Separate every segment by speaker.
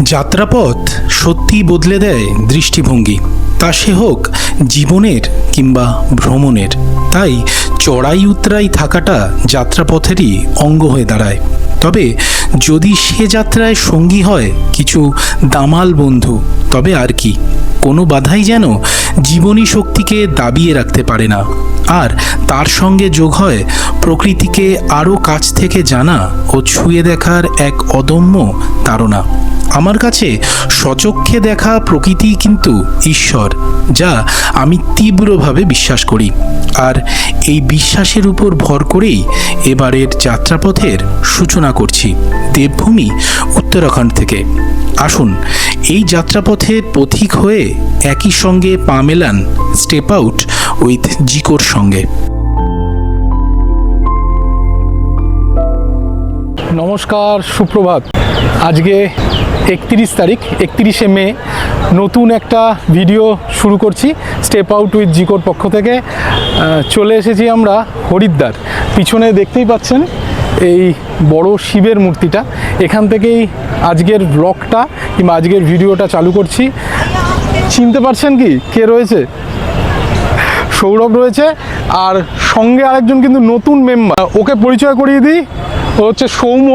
Speaker 1: যাত্রাপথ সত্যিই বদলে দেয় দৃষ্টিভঙ্গি। তা সে হোক জীবনের কিংবা ভ্রমণের। তাই চড়াই উতরাই থাকাটা যাত্রাপথেরই অঙ্গ হয়ে দাঁড়ায়। তবে যদি সে যাত্রায় সঙ্গী হয় কিছু দামাল বন্ধু, তবে আর কি? কোনো বাধাই যেন জীবনী শক্তিকে দাবিয়ে রাখতে পারে না। আর তার সঙ্গে যোগ হয় প্রকৃতিকে আরও কাছ থেকে জানা ও ছুঁয়ে দেখার এক অদম্য তাড়না। আমার কাছে সচক্ষে দেখা প্রকৃতি কিন্তু ঈশ্বর, যা আমি তীব্রভাবে বিশ্বাস করি। আর এই বিশ্বাসের উপর ভর করেই এবারের যাত্রাপথের সূচনা করছি, দেবভূমি উত্তরাখণ্ড থেকে। আসুন, এই যাত্রাপথের পথিক হয়ে একই সঙ্গে পা মেলান স্টেপ আউট উইথ জিকোর সঙ্গে।
Speaker 2: নমস্কার, সুপ্রভাত। আজকে একত্রিশ তারিখ, একত্রিশে মে, নতুন একটা ভিডিও শুরু করছি স্টেপ আউট উইথ জিকোর পক্ষ থেকে। চলে এসেছি আমরা হরিদ্বার। পিছনে দেখতেই পাচ্ছেন এই বড় শিবের মূর্তিটা। এখান থেকেই আজকের ব্লগটা কিংবা আজকের ভিডিওটা চালু করছি। চিনতে পারছেন কি? কে রয়েছে? সৌরভ রয়েছে। আর সঙ্গে আরেকজন কিন্তু নতুন মেম্বার ওকে পরিচয় করিয়ে দিই। ও হচ্ছে Soumya.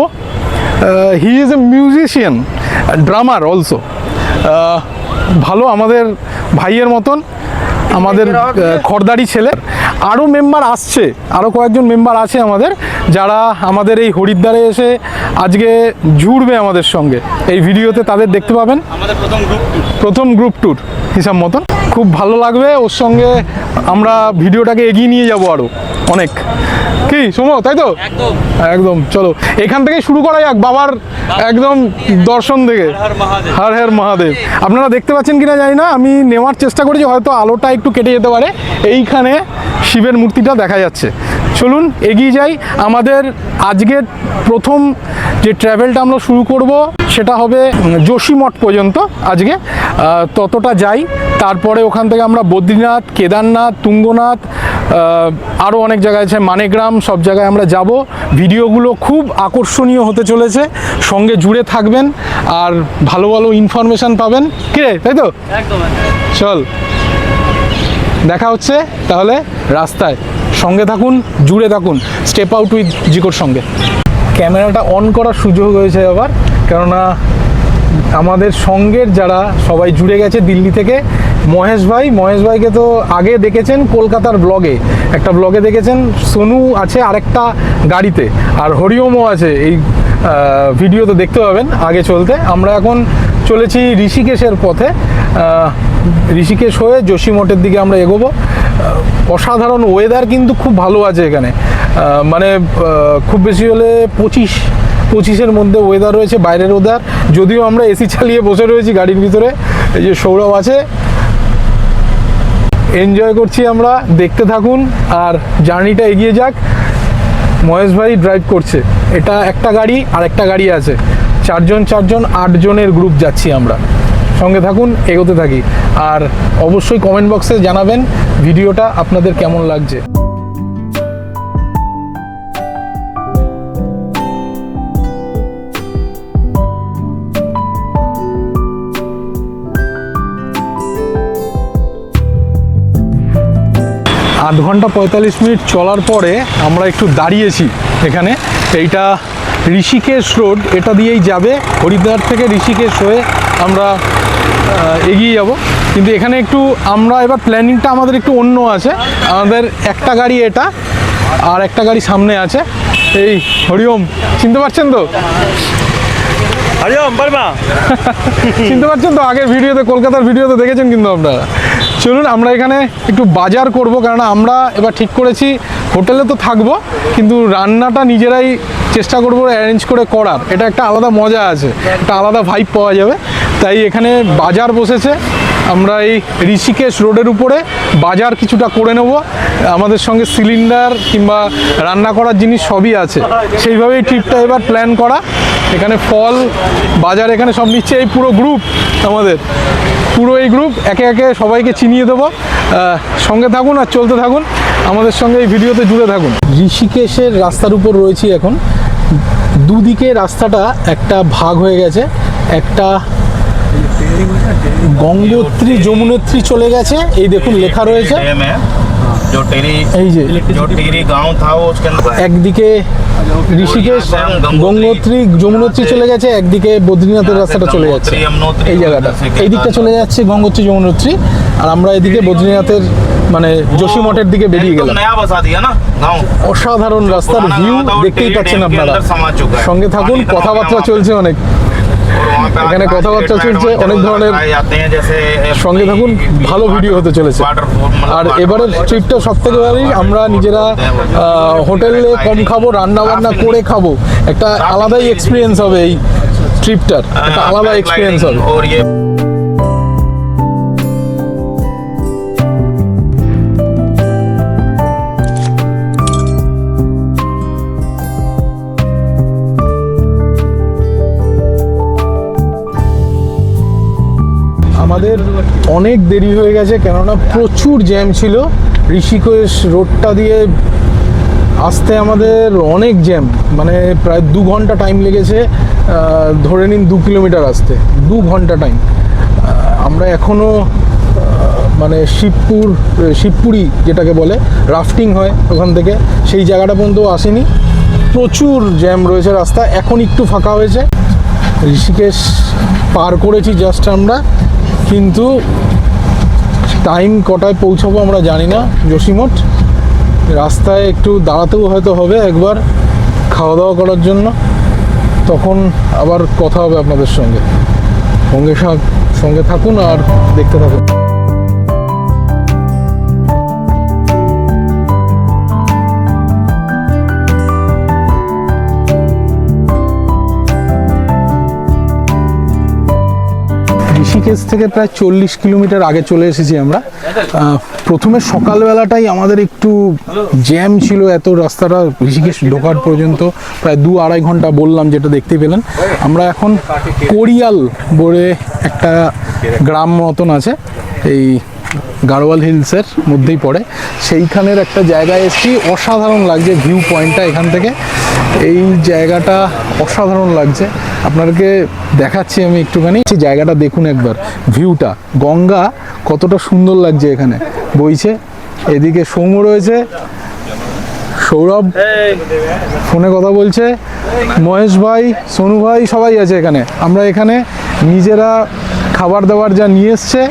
Speaker 2: He is a musician drummer also ভালো আমাদের ভাইয়ের মতন আমাদের খরদারি খড়দারি ছেলে। আরও মেম্বার আসছে আরও কয়েকজন মেম্বার আছে আমাদের যারা আমাদের এই হরিদ্বারে এসে আজকে জুড়বে আমাদের সঙ্গে। এই ভিডিওতে তাদের দেখতে পাবেন।
Speaker 3: আমাদের প্রথম গ্রুপ
Speaker 2: প্রথম গ্রুপ ট্যুর হিসাব মতন। খুব ভালো লাগবে ওর সঙ্গে আমরা ভিডিওটাকে এগিয়ে নিয়ে যাব আরও অনেক। কি সোমো তাই তো?
Speaker 3: একদম।
Speaker 2: চলো। এখান থেকে শুরু করা যাক বাবার একদম দর্শন থেকে।
Speaker 3: হর
Speaker 2: হর মহাদেব। আপনারা দেখতে পাচ্ছেন কিনা জানি না আমি নেওয়ার চেষ্টা করেছি হয়তো আলোটা একটু কেটে যেতে পারে। এইখানে শিবের মূর্তিটা দেখা যাচ্ছে। চলুন এগিয়ে যাই। আমাদের আজকের প্রথম যে ট্র্যাভেলটা আমরা শুরু করব সেটা হবে যোশীমঠ পর্যন্ত আজকে। ততটা যাই। তারপরে ওখান থেকে আমরা বদ্রীনাথ কেদারনাথ তুঙ্গনাথ আরও অনেক জায়গায় আছে মানেগ্রাম সব জায়গায় আমরা যাব। ভিডিওগুলো খুব আকর্ষণীয় হতে চলেছে। সঙ্গে জুড়ে থাকবেন আর ভালো ভালো ইনফরমেশান পাবেন। কে তাই তো? চল। দেখা হচ্ছে তাহলে রাস্তায়। সঙ্গে থাকুন, জুড়ে থাকুন। স্টেপ আউট উইথ জিকোর সঙ্গে। ক্যামেরাটা অন করার সুযোগ হয়েছে আবার, কেননা আমাদের সঙ্গের যারা সবাই জুড়ে গেছে দিল্লি থেকে, মহেশ ভাই, মহেশ ভাইকে তো আগে দেখেছেন কলকাতার ব্লগে একটা ব্লগে দেখেছেন, সোনু আছে আরেকটা গাড়িতে। আর হরিওমও আছে, এই ভিডিও তো দেখতে পাবেন আগে চলতে। আমরা এখন চলেছি ঋষিকেশের পথে। ঋষিকেশ হয়ে যোশীমঠের দিকে আমরা এগোবো। অসাধারণ ওয়েদার কিন্তু খুব ভালো আছে এখানে। মানে খুব বেশি হলে পঁচিশ, পঁচিশের মধ্যে ওয়েদার রয়েছে, বাইরের ওয়েদার যদিও আমরা এসি চালিয়ে বসে রয়েছি গাড়ির ভিতরে, এই যে সৌরভ আছে। এনজয় করছি আমরা, দেখতে থাকুন, আর জার্নিটা এগিয়ে যাক। মহেশ ভাই ড্রাইভ করছে। এটা একটা গাড়ি, আর একটা গাড়ি আছে। চারজন চারজন, আটজনের গ্রুপ যাচ্ছি আমরা। সঙ্গে থাকুন, এগোতে থাকি। আর অবশ্যই কমেন্ট বক্সে জানাবেন ভিডিওটা আপনাদের কেমন লাগছে। আধ ঘণ্টা পঁয়তাল্লিশ মিনিট চলার পরে আমরা একটু দাঁড়িয়েছি এখানে। এইটা ঋষিকেশ রোড, এটা দিয়েই যাবে। হরিদ্বার থেকে ঋষিকেশ হয়ে আমরা এগিয়ে যাব। কিন্তু এখানে একটু আমরা এবার প্ল্যানিংটা আমাদের একটু অন্য আছে। আমাদের একটা গাড়ি এটা আর একটা গাড়ি সামনে আছে। এই হরিওম চিনতে পারছেন তো?
Speaker 3: হরিওম বর্মা।
Speaker 2: চিনতে পারছেন তো? আগের ভিডিওতে কলকাতার ভিডিওতে দেখেছেন কিন্তু আপনারা। চলুন আমরা এখানে একটু বাজার করব কারণ আমরা এবার ঠিক করেছি হোটেলে তো থাকব কিন্তু রান্নাটা নিজেরাই চেষ্টা করব অ্যারেঞ্জ করে করার। এটা একটা আলাদা মজা আছে একটা আলাদা ভাইব পাওয়া যাবে। তাই এখানে বাজার বসেছে। আমরা এই ঋষিকেশ রোডের উপরে বাজার কিছুটা করে নেব। আমাদের সঙ্গে সিলিন্ডার কিংবা রান্না করার জিনিস সবই আছে। সেইভাবেই ট্রিপটা এবার প্ল্যান করা। এখানে ফল, বাজার এখানে সব নিচ্ছে। এই পুরো গ্রুপ আমাদের। পুরো এই গ্রুপ একে একে সবাইকে চিনিয়ে দেবো। সঙ্গে থাকুন আর চলতে থাকুন। আমাদের সঙ্গে এই ভিডিওতে জুড়ে থাকুন। ঋষিকেশের রাস্তার উপর রয়েছি এখন। দুদিকে রাস্তাটা একটা ভাগ হয়ে গেছে। একটা গঙ্গোত্রী যমুনোত্রী চলে গেছে। এই দেখুন লেখা রয়েছে। এই যে একদিকে ঋষিকেশ, গঙ্গোত্রী, যমুনোত্রী চলে গেছে, একদিকে বদ্রীনাথের রাস্তাটা চলে যাচ্ছে। এই জায়গাটা। এই দিকটা চলে যাচ্ছে গঙ্গোত্রী, যমুনোত্রী। আর আমরা এদিকে বদ্রীনাথের মানে যোশী মঠের দিকে বেরিয়ে গেলাম। অসাধারণ রাস্তার ভিউ দেখতেই পাচ্ছেন আপনারা। সঙ্গে থাকুন, কথাবার্তা চলছে অনেক। এখানে কথাবার্তা চলছে, অনেক ধরনের সঙ্গে থাকুন, ভালো ভিডিও হতে চলেছে। আর
Speaker 3: এবারে
Speaker 2: ট্রিপটা সব থেকে আমরা নিজেরা হোটেলে কম খাব রান্না বান্না করে খাব। একটা আলাদাই এক্সপিরিয়েন্স হবে এই ট্রিপটার একটা আলাদা এক্সপিরিয়েন্স হবে। অনেক দেরি হয়ে গেছে, কেননা প্রচুর জ্যাম ছিল। ঋষিকেশ রোডটা দিয়ে আসতে আমাদের অনেক জ্যাম মানে প্রায় দু ঘণ্টা টাইম লেগেছে ধরে নিন দু কিলোমিটার আসতে, দু ঘণ্টা টাইম আমরা এখনও মানে শিবপুর, শিবপুরি যেটাকে বলে রাফটিং হয় ওখান থেকে। সেই জায়গাটা পর্যন্ত আসেনি। প্রচুর জ্যাম রয়েছে রাস্তা, এখন একটু ফাঁকা হয়েছে। ঋষিকেশ পার করেছি জাস্ট আমরা। কিন্তু টাইম কটায় পৌঁছাবো আমরা জানি না। যোশীমঠ রাস্তায় একটু দাঁড়াতেও হয়তো হবে একবার খাওয়া দাওয়া করার জন্য। তখন আবার কথা হবে আপনাদের সঙ্গে। সঙ্গে সঙ্গে থাকুন আর দেখতে থাকুন। ঋষিকেশ থেকে প্রায় চল্লিশ কিলোমিটার আগে চলে এসেছি আমরা। প্রথমে সকালবেলাটাই আমাদের একটু জ্যাম ছিল, এত রাস্তাটা ঋষিকেশ ঢোকার পর্যন্ত প্রায় দু আড়াই ঘণ্টা বললাম যেটা দেখতে পেলেন। আমরা এখন কোরিয়াল বলে একটা গ্রাম মতন আছে, এই গাড়োয়াল হিলসের মধ্যেই পড়ে। সেইখানের একটা জায়গায় এসেছি, অসাধারণ লাগছে ভিউ পয়েন্টটা এখান থেকে। এই জায়গাটা অসাধারণ লাগছে। আপনাদেরকে দেখাচ্ছি আমি একটুখানি। সেই জায়গাটা দেখুন একবার, ভিউটা। গঙ্গা কতটা সুন্দর লাগছে এখানে। বইছে, এদিকে সৌম্য রয়েছে, সৌরভ ফোনে কথা বলছে, মহেশ ভাই, সোনু ভাই সবাই আছে এখানে। আমরা এখানে নিজেরা খাবার দাবার যা নিয়ে এসছে,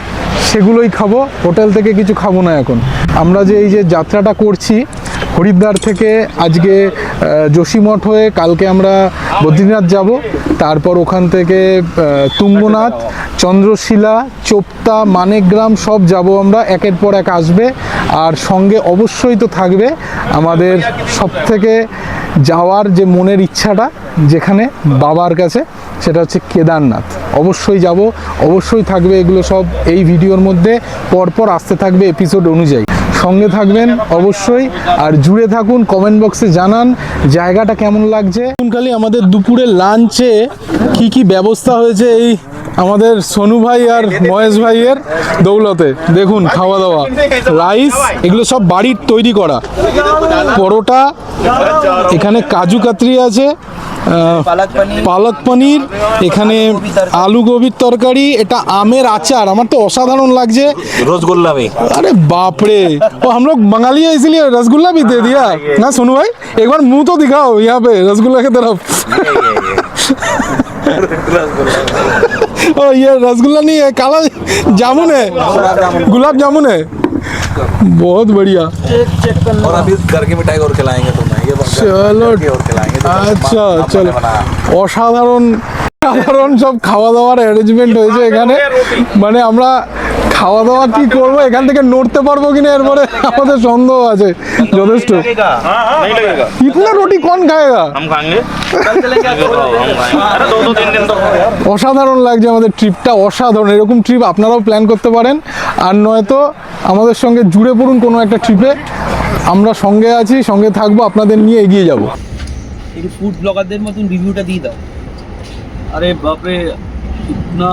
Speaker 2: সেগুলোই খাব। হোটেল থেকে কিছু খাব না এখন। আমরা যে এই যে যাত্রাটা করছি, হরিদ্বার থেকে আজকে যোশীমঠ হয়ে কালকে আমরা বদ্রীনাথ যাব। তারপর ওখান থেকে তুঙ্গনাথ, চন্দ্রশিলা, চোপতা, মানিকগ্রাম সব যাব আমরা। একের পর এক আসবে। আর সঙ্গে অবশ্যই তো থাকবে আমাদের সব থেকে যাওয়ার যে মনের ইচ্ছাটা যেখানে বাবার কাছে, সেটা হচ্ছে কেদারনাথ। অবশ্যই যাব, অবশ্যই থাকবে এগুলো সব এই ভিডিওর মধ্যে। পরপর আসতে থাকবে এপিসোড অনুযায়ী। সঙ্গে থাকবেন অবশ্যই। আর জুড়ে থাকুন কমেন্ট বক্সে জানান জায়গাটা কেমন লাগছে। আমাদের দুপুরে লাঞ্চে কি কি ব্যবস্থা হয়েছে এই আমাদের সোনু ভাই আর মহেশ ভাইয়ের দৌলতে দেখুন খাওয়া দাওয়া রাইস এগুলো সব বাড়ির তৈরি করা পরোটা এখানে কাজু কাতরি আছে আহ, পালক পনির এখানে আলু গোবির তরকারি এটা আমের আচার আমার তো অসাধারণ লাগছে
Speaker 3: रसगुल्ला भी
Speaker 2: अरे बाप रे वो हम लोग मंगा लिए इसलिए रसगुल्ला भी दे दिया ना सुनो भाई एक बार मुंह तो दिखाओ यहाँ पे रसगुल्ला की तरफ ओ ये रसगुल्ला नहीं है काला जामुन है गुलाब जामुन है बहुत बढ़िया
Speaker 4: और अभी घर की मिठाई और खिलाएंगे तुम्हें ये घर
Speaker 2: চলো
Speaker 4: की और खिलाएंगे जो
Speaker 2: আচ্ছা
Speaker 4: आपने
Speaker 2: চলো
Speaker 4: बनाया।
Speaker 2: অসাধারণ সাধারণ সব খাওয়া দাওয়ার অ্যারেঞ্জমেন্ট হয়েছে এখানে মানে আমরা খাওয়া দাওয়া কি করব? এখান থেকে নড়তে পারব কিনা এরপরে? আমাদের সন্দেহ আছে। যথেষ্ট। ইতনা রুটি কোন খায়গা অসাধারণ লাগছে আমাদের ট্রিপটা অসাধারণ। এরকম ট্রিপ আপনারাও প্ল্যান করতে পারেন। আর নয়তো আমাদের সঙ্গে জুড়ে পড়ুন কোনো একটা ট্রিপে। আমরা সঙ্গে আছি সঙ্গে থাকব আপনাদের নিয়ে এগিয়ে যাব।
Speaker 5: একটু ফুড ব্লগারদের মতন রিভিউটা দিয়ে দাও। আরে বাপরে না।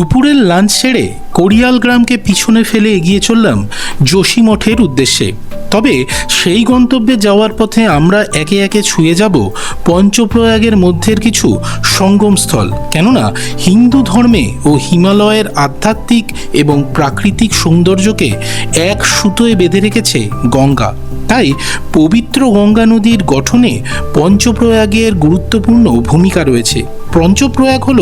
Speaker 1: দুপুরের লাঞ্চ সেরে কোরিয়াল গ্রামকে পিছনে ফেলে এগিয়ে চললাম যোশী মঠের উদ্দেশ্যে। তবে সেই গন্তব্যে যাওয়ার পথে আমরা একে একে ছুঁয়ে যাব পঞ্চপ্রয়াগের মধ্যের কিছু সঙ্গমস্থল। কেননা হিন্দু ধর্মে ও হিমালয়ের আধ্যাত্মিক এবং প্রাকৃতিক সৌন্দর্যকে এক সুতোয় বেঁধে রেখেছে গঙ্গা। তাই পবিত্র গঙ্গা নদীর গঠনে পঞ্চপ্রয়াগের গুরুত্বপূর্ণ ভূমিকা রয়েছে। পঞ্চপ্রয়াগ হল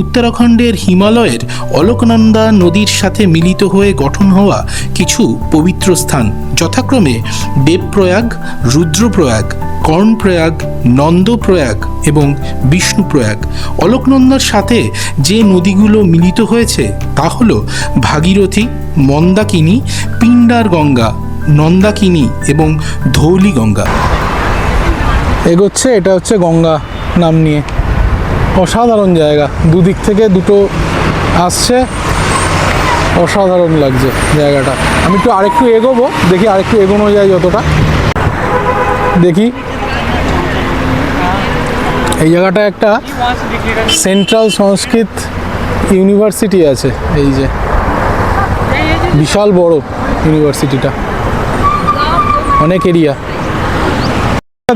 Speaker 1: উত্তরাখণ্ডের হিমালয়ের অলকনন্দা নদীর সাথে মিলিত হয়ে গঠন হওয়া কিছু পবিত্র স্থান। যথাক্রমে দেবপ্রয়াগ, রুদ্রপ্রয়াগ, কর্ণপ্রয়াগ, নন্দপ্রয়াগ এবং বিষ্ণুপ্রয়াগ। অলকনন্দার সাথে যে নদীগুলো মিলিত হয়েছে তা হল ভাগীরথী, মন্দাকিনী, পিণ্ডার গঙ্গা, নন্দাকিনী এবং ধৌলি গঙ্গা
Speaker 2: এগোচ্ছে, এটা হচ্ছে গঙ্গা নাম নিয়ে। অসাধারণ জায়গা। দুদিক থেকে দুটো আসছে। অসাধারণ লাগছে জায়গাটা। আমি একটু আরেকটু এগোবো, দেখি আরেকটু এগোনো যায় যতটা। দেখি। এই জায়গাটা একটা সেন্ট্রাল সংস্কৃত ইউনিভার্সিটি আছে, এই যে। বিশাল বড় ইউনিভার্সিটিটা। অনেক এরিয়া।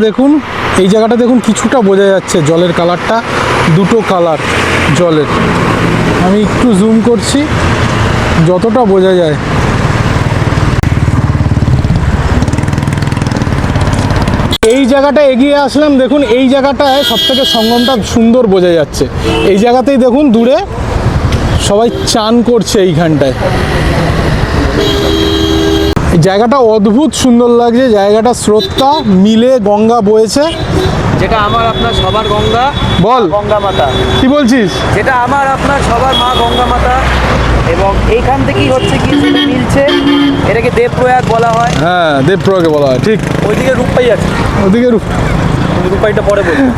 Speaker 2: দেখুন, এই জায়গাটা দেখুন, কিছুটা বোঝা যাচ্ছে জলের কালারটা। দুটো কালার জলের। আমি একটু জুম করছি, যতটা বোঝা যায়। এই জায়গাটা এগিয়ে আসলাম, দেখুন, এই জায়গাটায় সব থেকে সঙ্গমটা সুন্দর বোঝা যাচ্ছে। এই জায়গাতেই দেখুন, দূরে সবাই চান করছে এইখানটায়। এই জায়গাটা অদ্ভুত সুন্দর লাগছে, জায়গাটা স্রোতটা মিলে গঙ্গা বয়েছে।
Speaker 5: যেটা আমার আপনার সবার গঙ্গা
Speaker 2: বল।
Speaker 5: গঙ্গা মাতা।
Speaker 2: কি বলছিস?
Speaker 5: যেটা আমার আপনার সবার মা গঙ্গা মাতা এবং এইখান থেকেই হচ্ছে কি সেটা মিলছে। এটাকে দেবপ্রয়াগ বলা হয়।
Speaker 2: হ্যাঁ দেবপ্রয়াগে বলা হয় ঠিক।
Speaker 5: ওইদিকে রূপপাই আছে।
Speaker 2: ওইদিকে রু-
Speaker 5: ওই রূপাইটা পরে বলব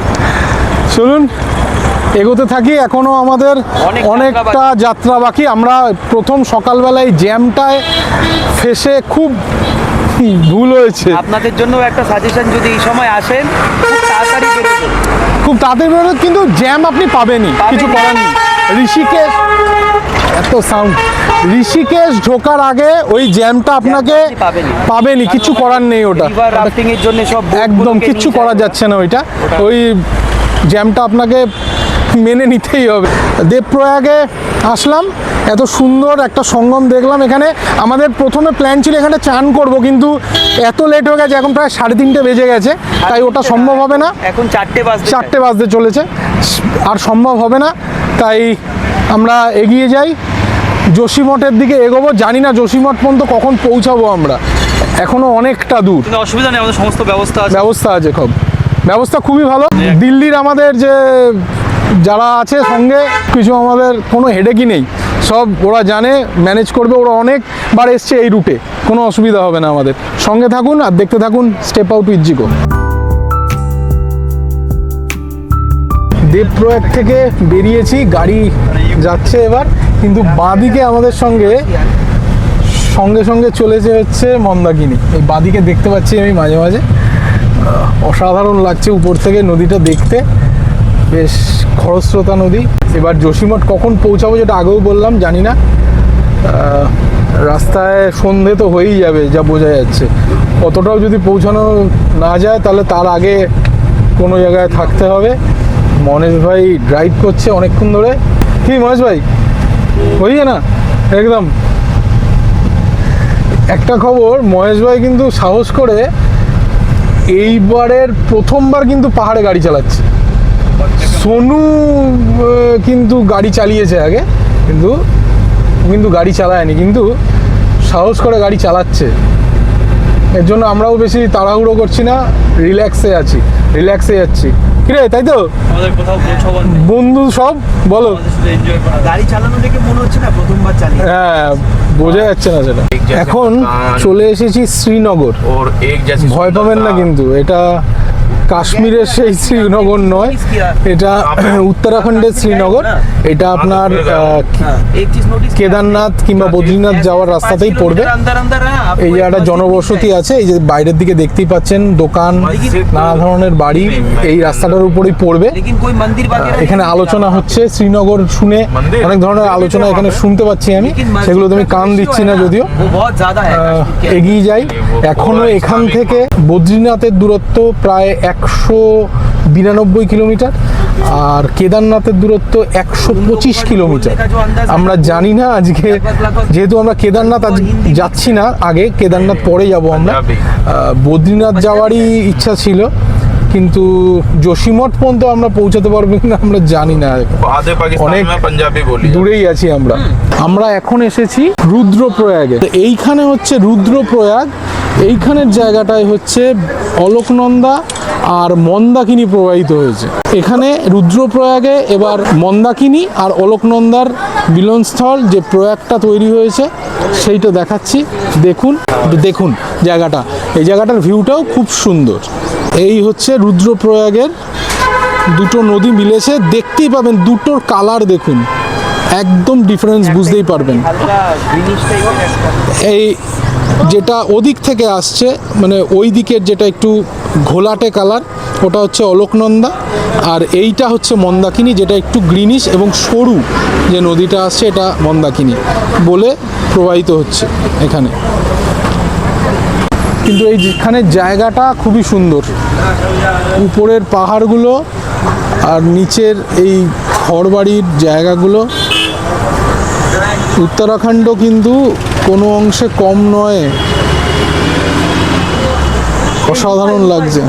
Speaker 2: চলুন এগোতে থাকি এখনও আমাদের অনেকটা
Speaker 5: যাত্রা
Speaker 2: যাত্রা বাকি। আমরা প্রথম সকালবেলায় জ্যামটায় ফেসে খুব ভুল হয়েছে।
Speaker 5: আপনাদের জন্য একটা সাজেশন যদি এই সময় আসেন খুব তাড়াতাড়ি বেরোবেন
Speaker 2: খুব তাড়াতাড়ি বেরোলে কিন্তু জ্যাম আপনি পাবেনই। কিছু করার নেই। ঋষিকেশ এত সাউন্ড ঋষিকেশ ঢোকার আগে ওই জ্যামটা আপনাকে।
Speaker 5: পাবেনই।
Speaker 2: কিছু করার নেই ওটা।
Speaker 5: রাফটিং এর জন্য সব
Speaker 2: একদম কিচ্ছু করা যাচ্ছে না ওইটা। ওই জ্যামটা আপনাকে মেনে নিতেই হবে। দেবপ্রয়াগে আসলাম এত সুন্দর একটা সঙ্গম দেখলাম এখানে। আমাদের প্রথমে প্ল্যান ছিল এখানে চান করব কিন্তু এত লেট হয়ে গেছে এখন প্রায় সাড়ে তিনটে বেজে গেছে তাই ওটা সম্ভব হবে না।
Speaker 5: এখন চারটে বাজতে
Speaker 2: চারটে বাজতে চলেছে আর সম্ভব হবে না তাই আমরা এগিয়ে যাই। যোশীমঠের দিকে এগোবো জানি না যোশীমঠ পর্যন্ত কখন পৌঁছাবো আমরা এখনও অনেকটা দূর।
Speaker 3: অসুবিধা নেই আমাদের সমস্ত ব্যবস্থা
Speaker 2: ব্যবস্থা আছে খুব। ব্যবস্থা খুবই ভালো। দিল্লির আমাদের যে যারা আছে সঙ্গে, কিছু আমাদের কোনো হেডেকই নেই। সব ওরা জানে ম্যানেজ করবে, ওরা অনেকবার এসছে এই রুটে কোনো অসুবিধা হবে না আমাদের। সঙ্গে থাকুন আর দেখতে থাকুন step out with Zico Devprayag থেকে বেরিয়েছি, গাড়ি যাচ্ছে এবার, কিন্তু বাঁদিকে আমাদের সঙ্গে সঙ্গে সঙ্গে চলেছে হচ্ছে মন্দাকিনী। এই বাঁদিকে দেখতে পাচ্ছি আমি মাঝে মাঝে। অসাধারণ লাগছে উপর থেকে নদীটা দেখতে। বেশ খরস্রোতা নদী। এবার যোশীমঠ কখন পৌঁছাবো যেটা আগেও বললাম, জানি না। রাস্তায় সন্ধে তো হয়েই যাবে, যা বোঝা যাচ্ছে। অতটাও যদি পৌঁছানো না যায়, তাহলে তার আগে কোনো জায়গায় থাকতে হবে। মনেশ ভাই ড্রাইভ করছে অনেকক্ষণ ধরে। কি মহেশ ভাই? হইয়ে না? একদম। একটা খবর, মহেশ ভাই কিন্তু সাহস করে এইবারের প্রথমবার কিন্তু পাহাড়ে গাড়ি চালাচ্ছে। সোনু কিন্তু গাড়ি চালিয়েছে আগে কিন্তু কিন্তু গাড়ি চালায়নি কিন্তু সাহস করে গাড়ি চালাচ্ছে। এর জন্য আমরাও বেশি তাড়াহুড়ো করছি না রিল্যাক্সে আছি রিল্যাক্সে যাচ্ছি। কিরে তাই তো? বন্ধু সব বলো।
Speaker 5: গাড়ি চালানো দেখে মনে হচ্ছে না প্রথমবার চালিয়ে
Speaker 2: হ্যাঁ বোঝা যাচ্ছে না সেটা। এখন চলে এসেছি শ্রীনগর। ভয় পাবেন না কিন্তু এটা কাশ্মীরের সেই শ্রীনগর নয়, এটা উত্তরাখণ্ডের শ্রীনগর। এটা আপনার কেদারনাথ কিংবা বদ্রীনাথ যাওয়ার রাস্তাতেই পড়বে। এই একটা জনবসতি আছে, এই যে বাইরের দিকে দেখতেই পাচ্ছেন, দোকান, নানা ধরনের বাড়ি, এই রাস্তাটার উপরেই পড়বে। এখানে আলোচনা হচ্ছে, শ্রীনগর শুনে অনেক ধরনের আলোচনা এখানে শুনতে পাচ্ছি আমি সেগুলো তুমি কান দিচ্ছি না যদিও। এগিয়ে যাই। এখনও এখান থেকে বদ্রীনাথের দূরত্ব প্রায় এক একশো বিরানব্বই কিলোমিটার আর কেদারনাথের দূরত্ব একশো পঁচিশ কিলোমিটার। আমরা জানি না আজকে যেহেতু আমরা কেদারনাথ আজ যাচ্ছি না আগে কেদারনাথ পরে যাব আমরা। বদ্রীনাথ যাওয়ারই ইচ্ছা ছিল। কিন্তু জসিমঠ পর্যন্ত আমরা পৌঁছাতে পারব কিনা আমরা জানি না। অনেক
Speaker 6: পাঞ্জাবি বলি।
Speaker 2: দূরেই আছি আমরা। আমরা এখন এসেছি রুদ্রপ্রয়াগে। এইখানে হচ্ছে রুদ্রপ্রয়াগ এইখানের জায়গাটাই হচ্ছে অলোকনন্দা আর মন্দাকিনি প্রবাহিত হয়েছে। এখানে রুদ্রপ্রয়াগে এবার মন্দাকিনি আর অলোকনন্দার মিলনস্থল যে প্রয়াগটা তৈরি হয়েছে সেইটা দেখাচ্ছি। দেখুন দেখুন জায়গাটা। এই জায়গাটার ভিউটাও খুব সুন্দর। এই হচ্ছে রুদ্রপ্রয়াগের দুটো নদী মিলেছে। দেখতেই পাবেন দুটোর কালার দেখুন। একদম ডিফারেন্স বুঝতেই পারবেন। এই যেটা ওদিক থেকে আসছে মানে ওই দিকের যেটা একটু ঘোলাটে কালার, ওটা হচ্ছে অলোকনন্দা। আর এইটা হচ্ছে মন্দাকিনী, যেটা একটু গ্রিনিশ এবং সরু যে নদীটা আসছে, এটা মন্দাকিনী বলে প্রবাহিত হচ্ছে এখানে। কিন্তু এই যেখানে জায়গাটা খুবই সুন্দর। উপরের পাহাড়গুলো আর নিচের এই ঘরবাড়ির জায়গাগুলো। উত্তরাখণ্ড কিন্তু কোনো অংশে কম নয়। অসাধারণ লাগছে।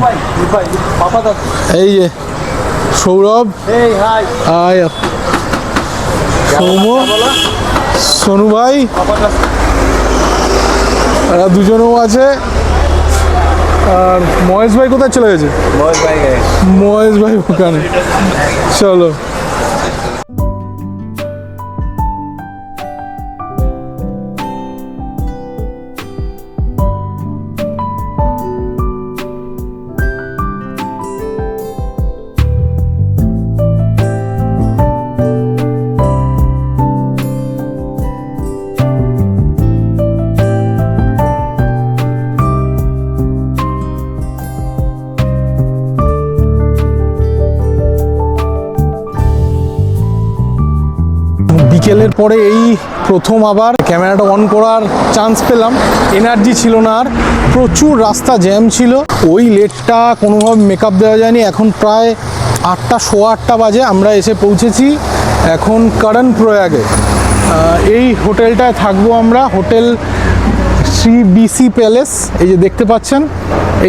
Speaker 2: এই যে সৌরভ। সৌম্য। সোনু ভাই। এরা দুজনেও আছে। আর মহেশ ভাই কোথায় চলে গেছে?
Speaker 4: মহেশ ভাই
Speaker 2: মহেশ ভাই ওখানে। চলো। বিকেলের পরে এই প্রথম আবার ক্যামেরাটা অন করার চান্স পেলাম। এনার্জি ছিল না আর, প্রচুর রাস্তা জ্যাম ছিল। ওই লেটটা কোনোভাবে মেকআপ দেওয়া যায়নি। এখন প্রায় আটটা, সোয়া আটটা বাজে, আমরা এসে পৌঁছেছি এখন করণ প্রয়াগে এই হোটেলটায় থাকব আমরা। হোটেল শ্রী বিসি প্যালেস, এই যে দেখতে পাচ্ছেন,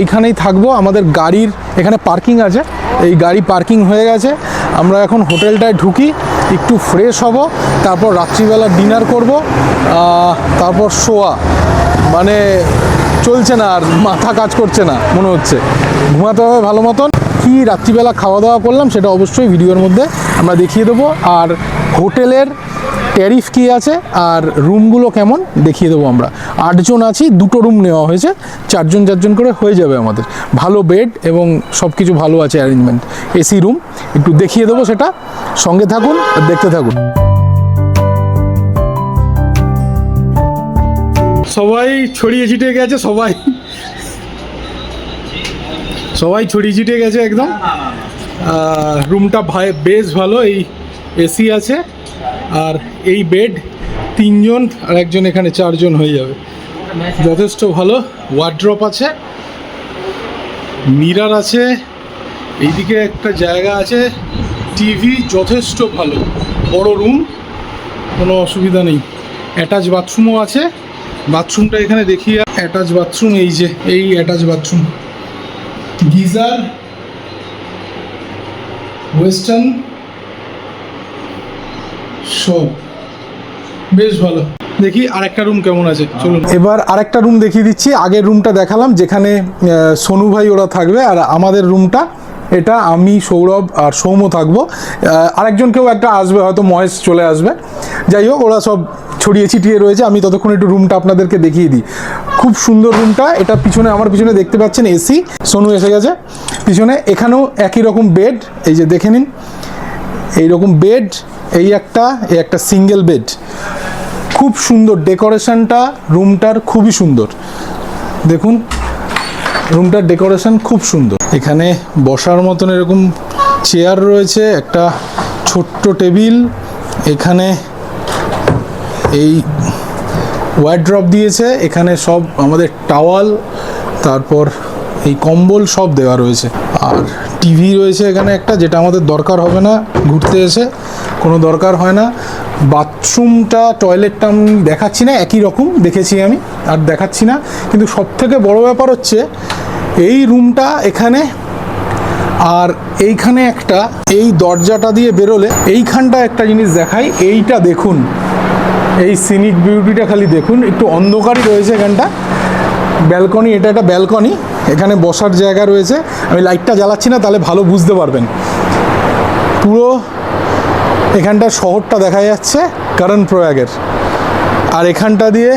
Speaker 2: এইখানেই থাকব। আমাদের গাড়ির এখানে পার্কিং আছে। এই গাড়ি পার্কিং হয়ে গেছে। আমরা এখন হোটেলটায় ঢুকি। একটু ফ্রেশ হব, তারপর রাত্রিবেলা ডিনার করব তারপর শোয়া। মানে চলছে না আর, মাথা কাজ করছে না, মনে হচ্ছে। ঘুমাতে হবে ভালো মতন। কি রাত্রিবেলা খাওয়া দাওয়া করলাম সেটা অবশ্যই ভিডিওর মধ্যে আমরা দেখিয়ে দেবো। আর হোটেলের ট্যারিফ কি আছে আর রুমগুলো কেমন দেখিয়ে দেবো আমরা। আটজন আছি, দুটো রুম নেওয়া হয়েছে, চারজন চারজন করে হয়ে যাবে আমাদের। ভালো বেড এবং সব কিছু ভালো আছে অ্যারেঞ্জমেন্ট এসি রুম, একটু দেখিয়ে দেবো সেটা। সঙ্গে থাকুন আর দেখতে থাকুন। সবাই ছড়িয়ে ছিটিয়ে গেছে, সবাই। সবাই ছড়িয়ে ছিটিয়ে গেছে একদম। রুমটা বেশ ভালো, এই এসি আছে। আর এই বেড তিনজন আর একজন এখানে চারজন হয়ে যাবে। যথেষ্ট ভালো। ওয়ার্ড্রপ আছে। মিরার আছে। এইদিকে একটা জায়গা আছে। টিভি যথেষ্ট ভালো। বড় রুম কোনো অসুবিধা নেই। অ্যাটাচ বাথরুমও আছে। বাথরুমটা এখানে দেখি অ্যাটাচ বাথরুম এই যে, এই অ্যাটাচ বাথরুম গিজার ওয়েস্টার্ন সব। বেশ ভালো। দেখি আরেকটা রুম কেমন আছে, চলুন। এবার আরেকটা রুম দেখিয়ে দিচ্ছি। আগের রুমটা দেখালাম, যেখানে সোনু ভাই ওরা থাকবে আর আমাদের রুমটা এটা আমি, সৌরভ আর সৌম্য থাকব। আরেকজন কেউ একটা আসবে, হয়তো মহেশ চলে আসবে। যাই হোক, ওরা সব ছড়িয়ে ছিটিয়ে রয়েছে। আমি ততক্ষণ একটু রুমটা আপনাদেরকে দেখিয়ে দিই। খুব সুন্দর রুমটা এটা পিছনে, আমার পিছনে দেখতে পাচ্ছেন এসি সোনু এসে গেছে। পিছনে এখানেও একই রকম বেড এই যে দেখে নিন। এই রকম বেড এই একটা এই একটা সিঙ্গেল বেড খুব সুন্দর ডেকোরেশনটা, রুমটার খুবই সুন্দর। দেখুন, রুমটার ডেকোরেশন খুব সুন্দর। এখানে বসার মতন এরকম চেয়ার রয়েছে, একটা ছোট্ট টেবিল। এখানে এই ওয়ার্ড্রপ দিয়েছে, এখানে সব আমাদের টাওয়াল তারপর এই কম্বল সব দেওয়া রয়েছে। আর টিভি রয়েছে এখানে একটা, যেটা আমাদের দরকার হবে না ঘুরতে এসে, কোনো দরকার হয় না। বাথরুমটা, টয়লেটটা আমি দেখাচ্ছি না, একই রকম, দেখেছি আমি, আর দেখাচ্ছি না। কিন্তু সব থেকে বড় ব্যাপার হচ্ছে, এই রুমটা এখানে, আর এইখানে একটা, এই দরজাটা দিয়ে বেরোলে এইখানটা একটা জিনিস দেখাই, এইটা দেখুন। এই সিনিক বিউটিটা খালি দেখুন, একটু অন্ধকারই রয়েছে এখানটা। ব্যালকনি, এটা একটা ব্যালকনি। এখানে বসার জায়গা রয়েছে। আমি লাইটটা জ্বালাচ্ছি না, তাহলে ভালো বুঝতে পারবেন। পুরো এখানটা শহরটা দেখা যাচ্ছে কারণ প্রয়াগের আর এখানটা দিয়ে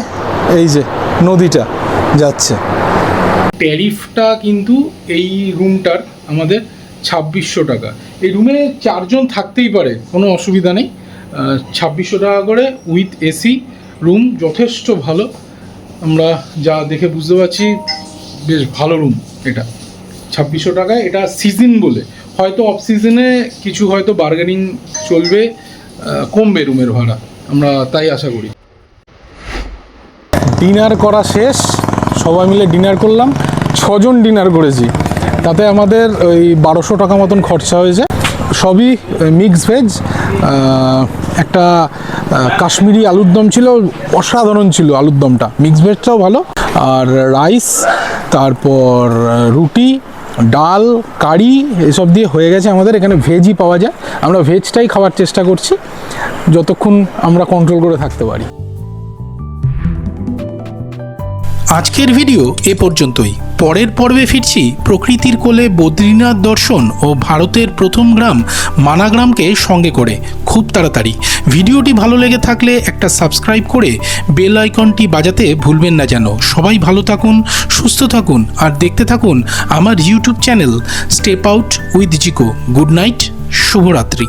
Speaker 2: এই যে নদীটা যাচ্ছে। ট্যারিফটা কিন্তু এই রুমটার আমাদের ছাব্বিশশো টাকা। এই রুমে চারজন থাকতেই পারে, কোনো অসুবিধা নেই। ছাব্বিশশো টাকা করে উইথ এসি, রুম যথেষ্ট ভালো। আমরা যা দেখে বুঝতে পারছি বেশ ভালো রুম এটা। ছাব্বিশশো টাকায় এটা সিজন বলে। হয়তো অফ সিজনে কিছু হয়তো বার্গেনিং চলবে কমবে রুমের ভাড়া। আমরা তাই আশা করি। ডিনার করা শেষ। সবাই মিলে ডিনার করলাম। ছজন ডিনার করেছি। তাতে আমাদের ওই বারোশো টাকা মতন খরচা হয়েছে। সবই মিক্স ভেজ একটা কাশ্মীরি আলুর দম ছিল, অসাধারণ ছিল আলুর দমটা। মিক্স ভেজটাও ভালো। আর রাইস তারপর রুটি, ডাল, কারি, এসব দিয়ে হয়ে গেছে আমাদের। এখানে ভেজই পাওয়া যায়। আমরা ভেজটাই খাওয়ার চেষ্টা করছি, যতক্ষণ আমরা কন্ট্রোল করে থাকতে পারি।
Speaker 1: আজকের ভিডিও এ পর্যন্তই। পরের পর্বে ফিরছি। প্রকৃতির কোলে বদ্রীনাথ দর্শন ও ভারতের প্রথম গ্রাম মানাগ্রামকে সঙ্গে করে। খুব তাড়াতাড়ি। ভিডিওটি ভালো লেগে থাকলে একটা সাবস্ক্রাইব করে বেল আইকনটি বাজাতে ভুলবেন না যেন। সবাই ভালো থাকুন, সুস্থ থাকুন, আর দেখতে থাকুন আমার YouTube channel step out with Jiko. Good night, শুভরাত্রি।